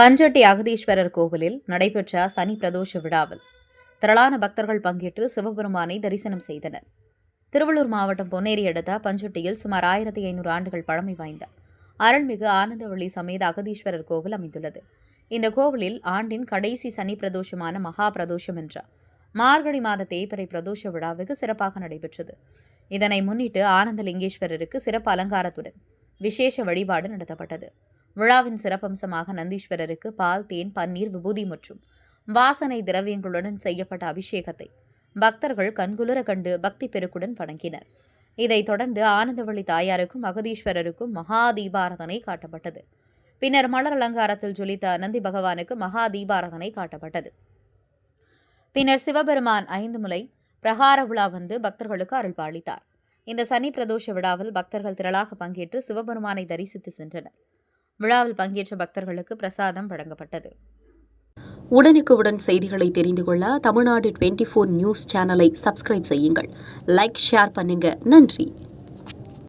பஞ்சட்டி அகதீஸ்வரர் கோவிலில் நடைபெற்ற சனி பிரதோஷ விழாவில் திரளான பக்தர்கள் பங்கேற்று சிவபெருமானை தரிசனம் செய்தனர். திருவள்ளூர் மாவட்டம் பொன்னேரி அடுத்த பஞ்சட்டியில் சுமார் ஆயிரத்தி ஐநூறு ஆண்டுகள் பழமை வாய்ந்த அருள்மிகு ஆனந்தவள்ளி சமேத அகதீஸ்வரர் கோவில் அமைந்துள்ளது. இந்த கோவிலில் ஆண்டின் கடைசி சனி பிரதோஷமான மகா பிரதோஷம் என்ற மார்கழி மாத தேய்பிறை பிரதோஷ விழாவுக்கு சிறப்பாக நடைபெற்றது. இதனை முன்னிட்டு ஆனந்தலிங்கேஸ்வரருக்கு சிறப்பு அலங்காரத்துடன் விசேஷ வழிபாடு நடத்தப்பட்டது. விழாவின் சிறப்பம்சமாக நந்தீஸ்வரருக்கு பால் தேன் பன்னீர் விபூதி மற்றும் வாசனை திரவியங்களுடன் செய்யப்பட்ட அபிஷேகத்தை பக்தர்கள் கண்குளிர கண்டு பக்தி பெருக்குடன் வணங்கினர். இதைத் தொடர்ந்து ஆனந்தவள்ளி தாயாருக்கும் மகதீஸ்வரருக்கும் மகா தீபாரதனை காட்டப்பட்டது. பின்னர் மலர் அலங்காரத்தில் ஜொலித்த நந்தி பகவானுக்கு மகா தீபாரதனை காட்டப்பட்டது. பின்னர் சிவபெருமான் ஐந்து முலை பிரகார விழா வந்து பக்தர்களுக்கு அருள்பாளித்தார் இந்த சனி பிரதோஷ விழாவில் பக்தர்கள் திரளாக பங்கேற்று சிவபெருமானை தரிசித்து சென்றனர். விழாவில் பங்கேற்ற பக்தர்களுக்கு பிரசாதம் வழங்கப்பட்டது. உடனுக்குடன் செய்திகளை தெரிந்து கொள்ள தமிழ்நாடு டுவெண்ட்டி ஃபோர் நியூஸ் சேனலை சப்ஸ்கிரைப் செய்யுங்கள். லைக் ஷேர் பண்ணுங்க. நன்றி.